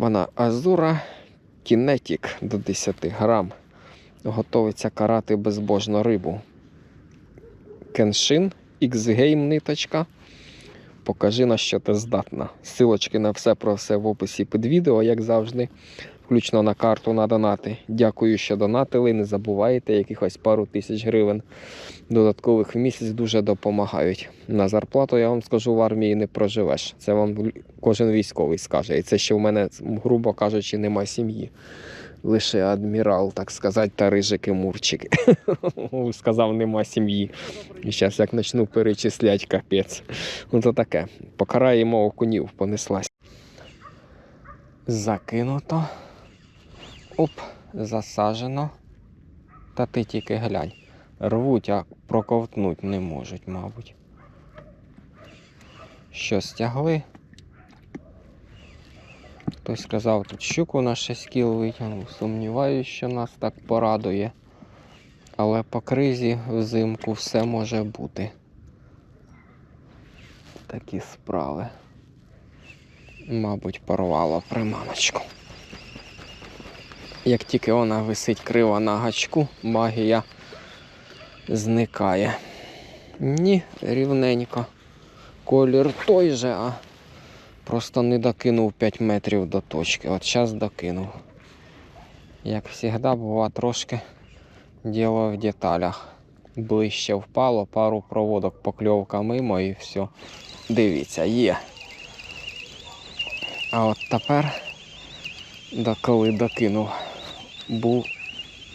Вона Азура Кінетік до 10 грам. Готовиться карати безбожну рибу. Кеншин, X-Game ниточка. Покажи на що ти здатна. Силочки на все про все в описі під відео, як завжди. Включно на карту на донати. Дякую, що донатили. Не забувайте, якихось пару тисяч гривень додаткових в місяць дуже допомагають. На зарплату я вам скажу, в армії не проживеш. Це вам кожен військовий скаже. І це ще в мене, грубо кажучи, нема сім'ї. Лише адмірал, так сказати, та рижики мурчики. Сказав, нема сім'ї. І зараз як почну перечислять, капець. Ну то таке. Покараємо окунів, понеслась. Закинуто. Оп, засажено. Та ти тільки глянь. Рвуть, а проковтнуть не можуть, мабуть. Що стягли? Хтось сказав, тут щуку на 6 кіл витягнув. Сумніваюся, що нас так порадує. Але по кризі взимку все може бути. Такі справи. Мабуть, порвало приманочку. Як тільки вона висить криво на гачку, магія зникає. Ні, рівненько. Колір той же, а просто не докинув 5 метрів до точки. От зараз докинув. Як завжди, бува трошки діло в деталях. Ближче впало, пару проводок покльовка мимо і все. Дивіться, є. А от тепер, да коли докинув, був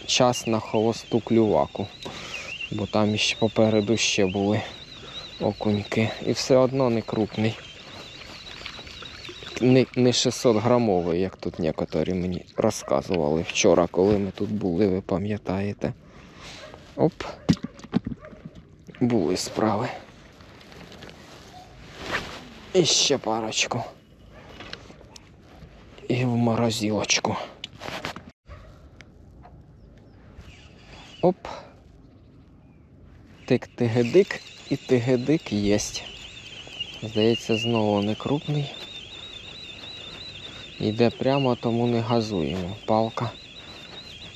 час на холосту клюваку, бо там ще попереду ще були окуньки. І все одно не крупний. Не, не 600 грамовий, як тут некоторі мені розказували вчора, коли ми тут були, ви пам'ятаєте. Оп. Були справи. І ще парочку. І в морозилочку. Оп. Тик-тигедик і тигедик єсть. Здається, знову не крупний. Йде прямо, тому не газуємо. Палка,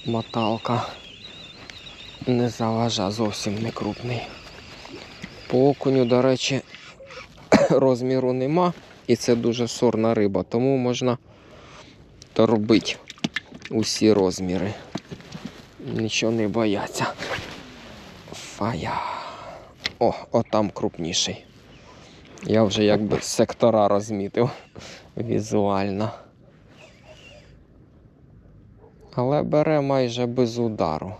моталка не заважа, зовсім не крупний. По окуню, до речі, розміру нема, і це дуже сорна риба, тому можна торбити усі розміри. Нічого не бояться. Фая. О, отам крупніший. Я вже якби сектора розмітив візуально. Але бере майже без удару.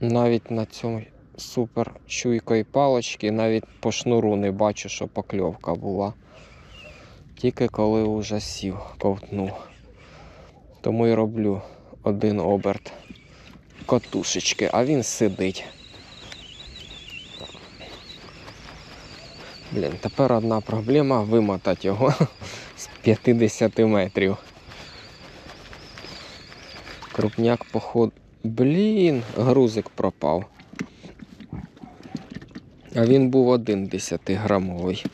Навіть на цьому супер чуйкої палочки, навіть по шнуру не бачу, що покльовка була. Тільки коли вже сів, ковтнув. Тому і роблю один оберт котушечки, а він сидить. Блін, тепер одна проблема вимотати його з 50 метрів. Крупняк походу. Блін, грузик пропав. А він був один 10 грамовий.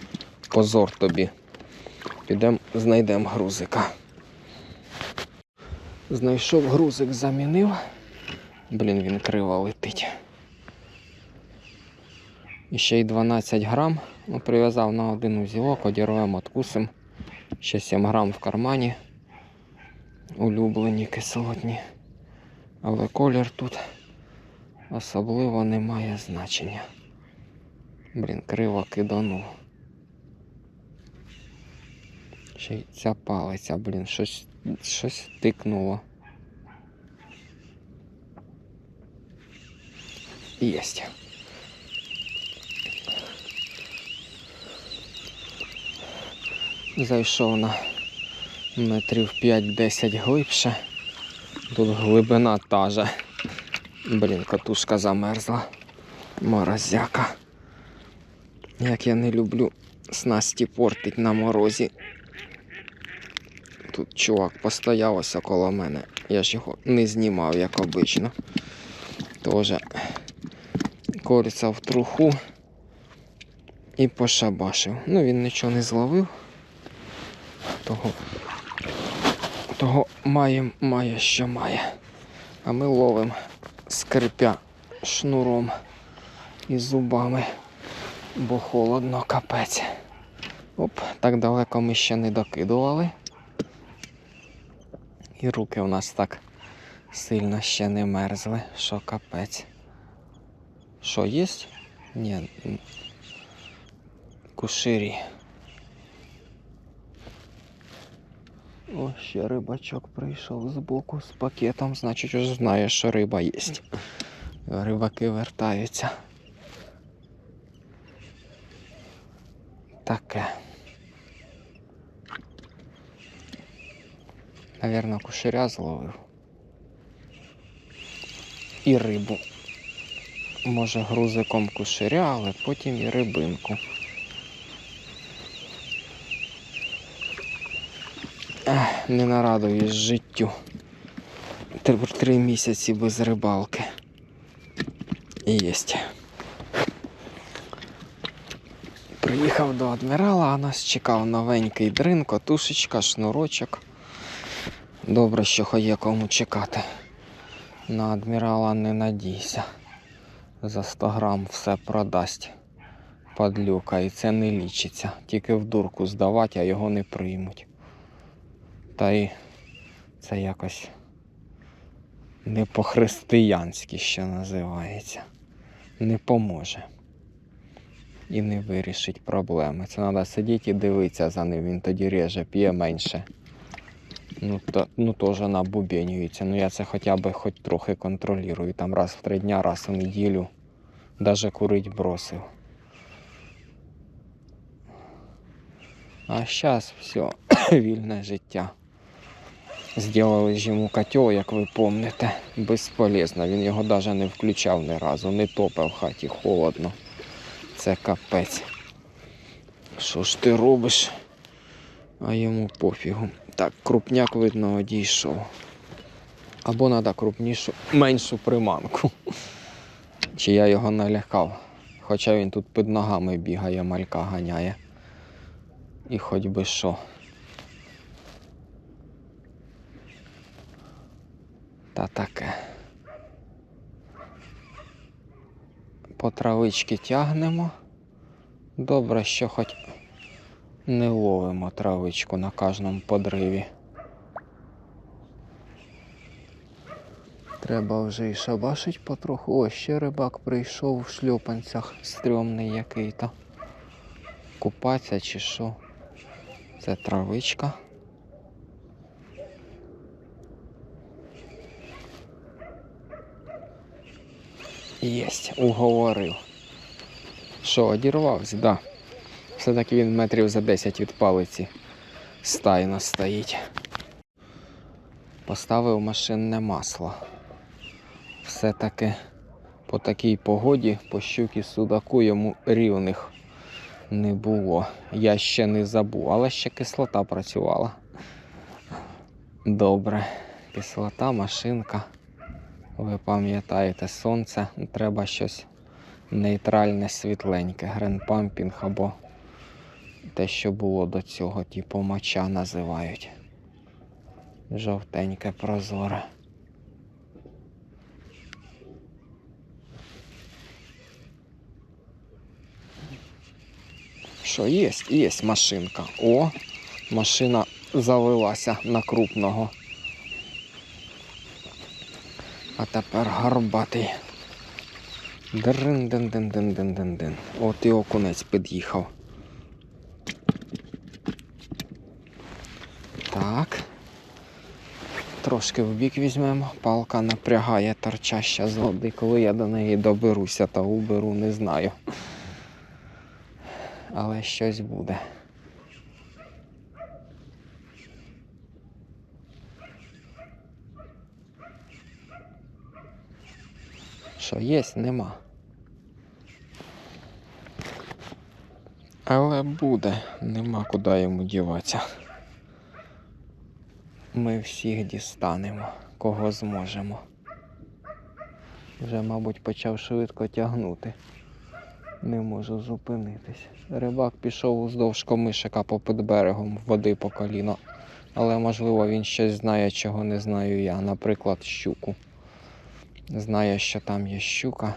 Позор тобі. Підемо знайдемо грузика. Знайшов грузик, замінив. Блін, він криво летить. І ще й 12 грам. Ну, прив'язав на один узілок, одірвемо, откусим. Ще 7 грам в кармані. Улюблені кислотні. Але колір тут особливо не має значення. Блін, криво киданув. Ще й ця палиця, блін, щось, щось тикнуло. Єсть. Зайшов на метрів 5-10 глибше. Тут глибина та же. Блін, катушка замерзла. Морозяка. Як я не люблю снасті портить на морозі. Тут чувак постояв ось коло мене. Я ж його не знімав, як обично. Тоже кориця в труху і пошабашив. Ну він нічого не зловив. Того того має, має, що має. А ми ловимо скрипя шнуром і зубами, бо холодно капець. Оп, так далеко ми ще не докидували. І руки у нас так сильно ще не мерзли, що капець. Що є? Ні. Куширі. О, ще рибачок прийшов збоку з пакетом, значить вже знає, що риба є. Рибаки вертаються. Таке. Навірно, кушаря зловив. І рибу. Може грузиком кушаря, але потім і рибинку. Ех, не нарадуюсь життю. Тепер три місяці без рибалки. І єсть. Приїхав до адмірала, а нас чекав новенький дрин, котушечка, шнурочок. Добре, що хоч є кому чекати. На адмірала не надійся. За 100 грам все продасть. Падлюка, і це не лічиться. Тільки в дурку здавати, а його не приймуть. Та й це якось не по-християнськи що називається. Не поможе. І не вирішить проблеми. Це треба сидіти і дивитися за ним. Він тоді реже, п'є менше. Ну, то, ну теж набубенюється. Ну я це хоча б хоч трохи контролюю. Там раз в три дня, раз в неділю. Даже курить бросив. А зараз все, вільне життя. Зробили ж йому котел, як ви помните, безполезно. Він його навіть не включав ні разу, не топив в хаті холодно. Це капець. Що ж ти робиш? А йому пофігу. Так, крупняк, видно, одійшов. Або треба крупнішу, меншу приманку. Чи я його налякав. Хоча він тут під ногами бігає, малька ганяє. І хоч би що. Та таке. По травички тягнемо. Добре, що хоч не ловимо травичку на кожному подриві. Треба вже і шабашить потроху. О, ще рибак прийшов в шльопанцях стрьомний який-то. Купатися чи що? Це травичка. Єсть, уговорив. Що, одірвався? Да. Все-таки він метрів за 10 від палиці стайно стоїть. Поставив машинне масло. Все-таки по такій погоді по щуки судаку йому рівних не було. Я ще не забув, але ще кислота працювала. Добре. Кислота, машинка. Ви пам'ятаєте, сонце, треба щось нейтральне, світленьке, гренпампінг або те, що було до цього, типу моча називають. Жовтеньке прозоре. Що є? Є машинка. О, машина завелася на крупного. А тепер гарбатий. дрин дин дин дин дин дин дин От і окунець під'їхав. Так. Трошки в бік візьмемо. Палка напрягає торчаща з води. Коли я до неї доберуся та уберу, не знаю. Але щось буде. Що є, нема. Але буде, нема куди йому діватися. Ми всіх дістанемо, кого зможемо. Вже, мабуть, почав швидко тягнути. Не можу зупинитись. Рибак пішов уздовж комишика попід берегом води по коліно. Але можливо він щось знає, чого не знаю я. Наприклад, щуку. Знає, що там є щука.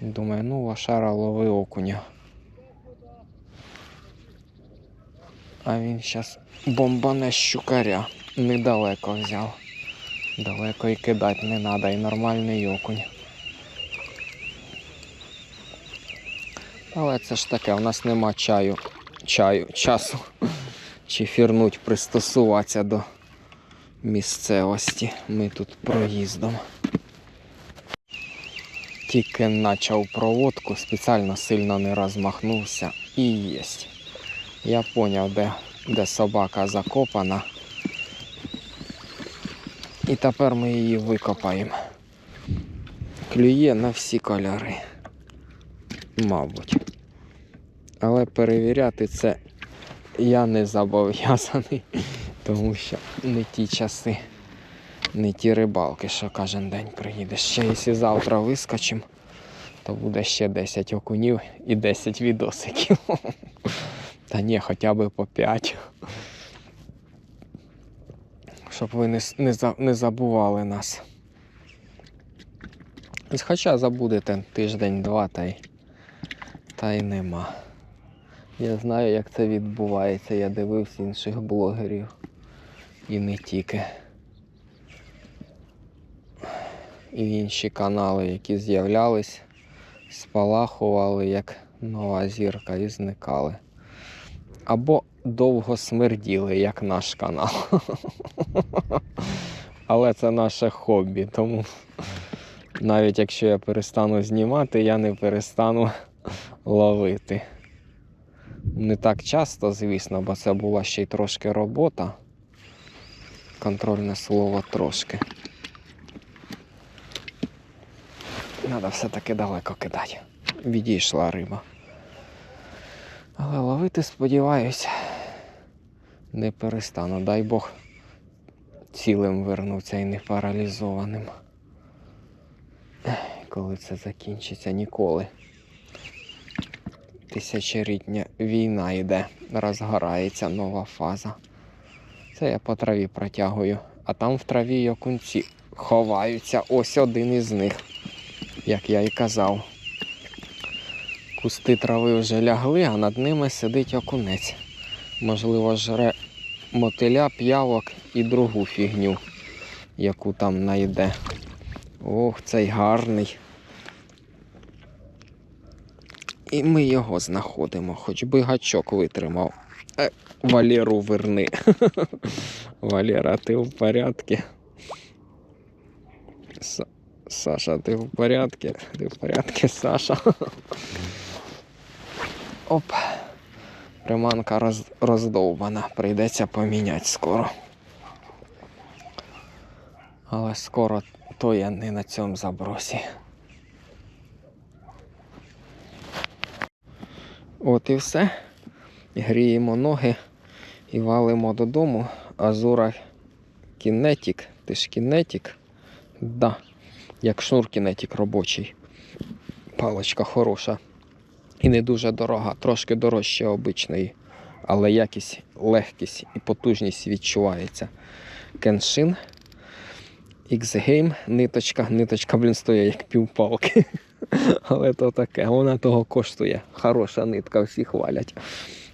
Думаю, ну лошара лови окуня. А він зараз бомбане щукаря. Недалеко взяв. Далеко і кидати не треба, і нормальний окунь. Але це ж таке, у нас нема чаю, чаю, часу чи фірнуть пристосуватися до місцевості. Ми тут проїздом. Тільки почав проводку, спеціально сильно не розмахнувся і єсть. Я поняв, де, де собака закопана. І тепер ми її викопаємо. Клює на всі кольори. Мабуть. Але перевіряти це я не зобов'язаний, тому що не ті часи, не ті рибалки, що кожен день приїдеш. Ще якщо завтра вискочимо, то буде ще 10 окунів і 10 відосиків. Та ні, хоча б по 5. Щоб ви не, не, не забували нас. Хоча забудете тиждень-два та та й нема. Я знаю, як це відбувається. Я дивився інших блогерів. І не тільки. І інші канали, які з'являлись, спалахували як нова зірка і зникали. Або довго смерділи, як наш канал. Але це наше хобі, тому навіть якщо я перестану знімати, я не перестану ловити. Не так часто, звісно, бо це була ще й трошки робота. Контрольне слово трошки. Треба все-таки далеко кидати. Відійшла риба. Але ловити, сподіваюся, не перестану. Дай Бог цілим вернуться і не паралізованим. Коли це закінчиться, ніколи. Тисячолітня війна йде, розгорається нова фаза. Це я по траві протягую, а там в траві окунці ховаються. Ось один із них, як я і казав. Кусти трави вже лягли, а над ними сидить окунець. Можливо, жре мотиля, п'явок і другу фігню, яку там найде. Ох, цей гарний. І ми його знаходимо, хоч би гачок витримав. Е, Валеру верни. Валера, ти в порядку? Саша, ти в порядку? Ти в порядку, Саша? Оп. Приманка роз... роздовбана, прийдеться поміняти скоро. Але скоро то я не на цьому забросі. От і все. Гріємо ноги і валимо додому. Азура кінетік. Ти ж кінетік? Да. Як шнур кінетік робочий. Паличка хороша. І не дуже дорога, трошки дорожче обичної. Але якість, легкість і потужність відчувається. Кеншин. X-Game, ниточка, ниточка, блін, стоїть як півпалки. Але то таке, вона того коштує. Хороша нитка, всі хвалять.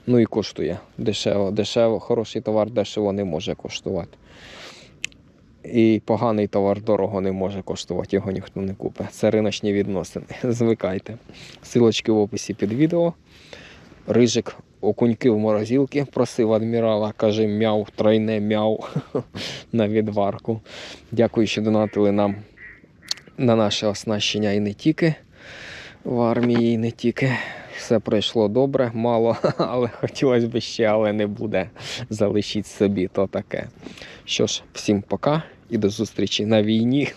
Ну і коштує дешево, дешево, хороший товар дешево не може коштувати. І поганий товар дорого не може коштувати, його ніхто не купить. Це риночні відносини. Звикайте. Силочки в описі під відео. Рижик окуньки в морозилки просив адмірала, каже мяу, тройне мяу на відварку. Дякую, що донатили нам на наше оснащення і не тільки в армії, і не тільки. Все пройшло добре, мало, але хотілося б ще, але не буде. Залишіть собі то таке. Що ж, всім пока і до зустрічі на війні.